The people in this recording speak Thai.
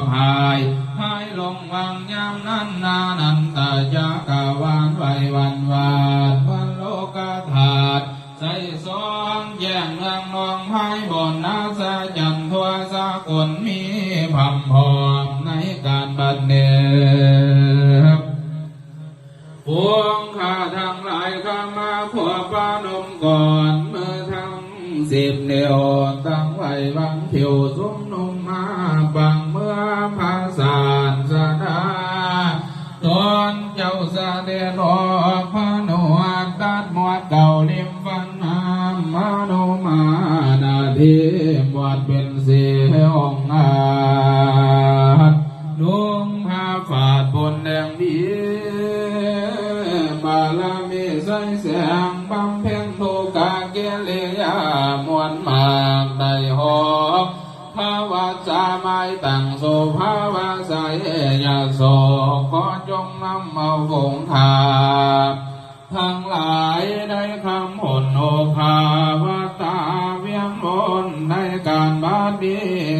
อบหายหายลงวังยามนั้นนานันตายากาวานไหววันวาดวันโลกธาตุใส่สองแย่งเมืองนองพายบนนาสะจันทัวสากลมีพัมพอมในการบัดเนบพวงข้าทั้งหลายข้ามาขวบปานมก่อนเมื่อทั้ง สิบเดียวตั้งไว้บังเขียวสุมนุมมาบังเมื่อภาสาสนาตอนเจ้าเสด็จออพระนวดตัดหมวดเก่าลิมฟันนามมาโนมานาทีบวชเป็นสีองอา บาลามีใสแสงบำเพ็ญทุกาเกลียามวลมากได้หอภาวะจาไม้ตั้งโสภาวะใสยาโสขอจงนำเอาคงคาทั้งหลายได้คำผลโอภาวตาเวียงบนในการบาดนี้